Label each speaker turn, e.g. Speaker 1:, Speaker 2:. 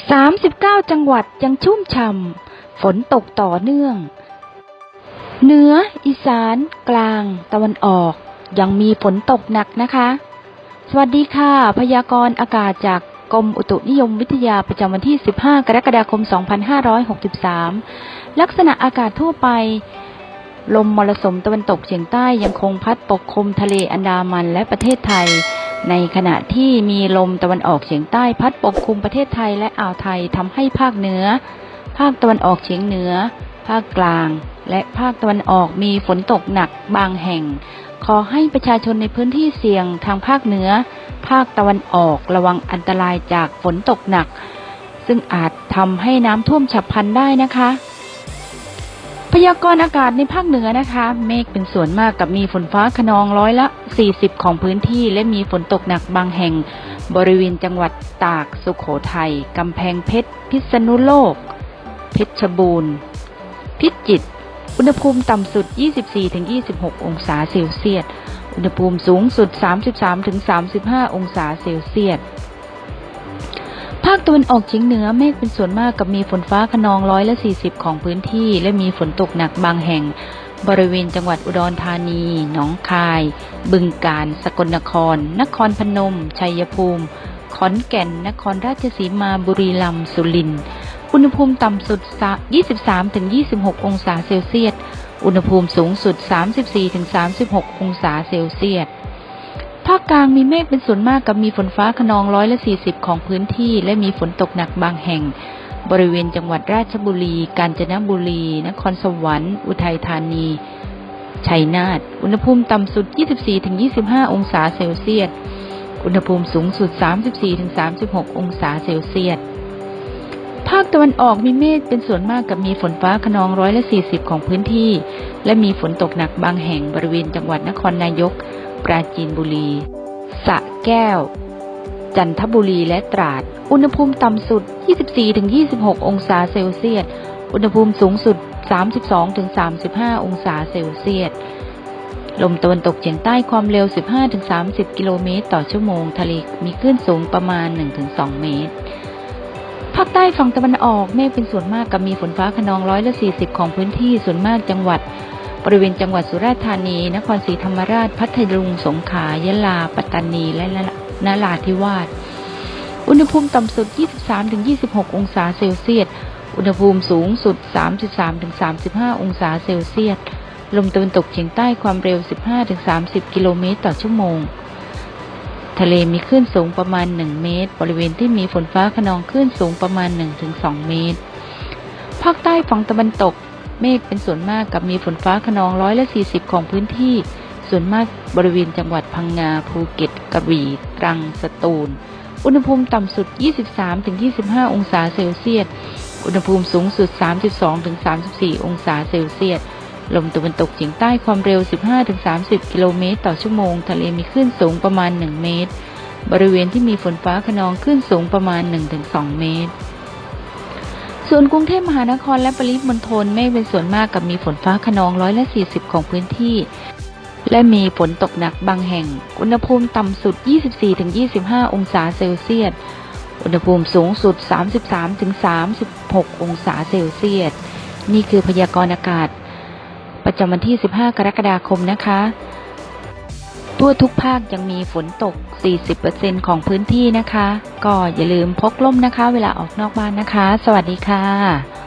Speaker 1: 39 จังหวัดยังชุ่มฉ่ำฝนตกต่อเนื่อง เหนือ อีสาน กลาง ตะวันออก ยังมีฝนตกหนักนะคะ สวัสดีค่ะ พยากรณ์อากาศจากกรมอุตุนิยมวิทยาประจำวันที่ 15 กรกฎาคม 2563 ลักษณะอากาศทั่วไป ลมมรสุมตะวันตกเฉียงใต้ยังคงพัดปกคลุมทะเลอันดามันและประเทศไทย ในขณะที่มีลมตะวันออกเฉียงใต้พัดปกคลุมประเทศไทยและอ่าวไทยทำให้ภาคเหนือ ภาคตะวันออกเฉียงเหนือ ภาคกลาง และภาคตะวันออกมีฝนตกหนักบางแห่ง ขอให้ประชาชนในพื้นที่เสี่ยงทางภาคเหนือ ภาคตะวันออกระวังอันตรายจากฝนตกหนัก ซึ่งอาจทำให้น้ำท่วมฉับพลันได้นะคะ พยากรณ์อากาศในภาคเหนือนะคะ เมฆเป็นส่วนมากกับมีฝนฟ้าขนองร้อยละ 40 ของพื้นที่ และมีฝนตกหนักบางแห่ง บริเวณจังหวัดตาก สุขโขทัยกำแพงเพชร พิษณุโลก เพชรบูรณ์ พิจิตร อุณหภูมิต่ำสุด 24-26 องศาเซลเซียส อุณหภูมิสูงสุด 33-35 องศาเซลเซียสาคตะวันออกเฉียงเหนือเมฆเป็นส่วนมากกับมีฝนฟ้าขนองร้อยละ40 ของพื้นที่ และมีฝนตกหนักบางแห่ง บริเวณจังหวัดอุดรธานี หนองคาย บึงกาฬ สกลนคร นครพนม ชัยภูมิ ขอนแก่น นครราชสีมา บุรีรัมย์ สุรินทร์ อุณหภูมิต่ำสุด 23-26 องศาเซลเซียส อุณหภูมิสูงสุด 34-36 องศาเซลเซียส ภาคกลางมีเมฆเป็นส่วนมากกับมีฝนฟ้าขนองร้อยละ40ของพื้นที่และมีฝนตกหนักบางแห่ง บริเวณจังหวัดราชบุรี กาญจนบุรี นครสวรรค์ อุทัยธานี ชัยนาท อุณหภูมิต่ำสุด 24-25 องศาเซลเซียส อุณหภูมิสูงสุด 34-36 องศาเซลเซียส ภาคตะวันออกมีเมฆเป็นส่วนมากกับมีฝนฟ้าขนองร้อยละ40 ของพื้นที่ และมีฝนตกหนักบางแห่งบริเวณจังหวัดนครนายก ปราจีนบุรี สะแก้ว จันทบุรีและตราด อุณหภูมิต่ำสุด 24-26 องศาเซลเซียส อุณหภูมิสูงสุด 32-35 องศาเซลเซียส ลมตะวันตกเฉียงใต้ความเร็ว 15-30 กิโลเมตรต่อชั่วโมง ทะเลมีคลื่นสูงประมาณ 1-2 เมตรภาคใต้ฝั่งตะวันออกเมฆเป็นส่วนมากกับมีฝนฟ้าขนองร้อยละ40 ของพื้นที่ส่วนมากจังหวัด บริเวณจังหวัดสุราษฎร์ธานี นครศรีธรรมราช พัทลุง สงขลา ยะลา ปัตตานี และนราธิวาส อุณหภูมิต่ำสุด 23-26 องศาเซลเซียส อุณหภูมิสูงสุด 33-35 องศาเซลเซียส ลมตะวันตกเฉียงใต้ความเร็ว 15-30 กิโลเมตรต่อชั่วโมง ทะเลมีคลื่นสูงประมาณ 1 เมตร บริเวณที่มีฝนฟ้าขนองคลื่นสูงประมาณ 1-2 เมตรภาคใต้ฝั่งตะวันตก เมฆเป็นส่วนมากกับมีฝนฟ้าขนองร้อยละ40 ของพื้นที่ ส่วนมากบริเวณจังหวัดพังงา ภูเก็ต กระบี่ ตรัง สตูล อุณหภูมิต่ำสุด 23-25 องศาเซลเซียส อุณหภูมิสูงสุด 32-34 องศาเซลเซียส ลมตะวันตกเฉียงใต้ความเร็ว 15-30 กิโลเมตรต่อชั่วโมง ทะเลมีคลื่นสูงประมาณ 1 เมตร บริเวณที่มีฝนฟ้าขนองคลื่นสูงประมาณ 1-2 เมตร ส่วนกรุงเทพมหานครและปริมณฑลเมฆเป็นส่วนมากกับมีฝนฟ้าขนองร้อยละ40 ของพื้นที่ และมีฝนตกหนักบางแห่ง อุณหภูมิต่ำสุด 24-25 องศาเซลเซียส อุณหภูมิสูงสุด 33-36 องศาเซลเซียส นี่คือพยากรณ์อากาศ ประจำวันที่ 15 กรกฎาคมนะคะทั่วทุกภาคยังมีฝนตก 40%ของพื้นที่นะคะ ก็อย่าลืมพกล่มนะคะ เวลาออกนอกบ้านนะคะ สวัสดีค่ะ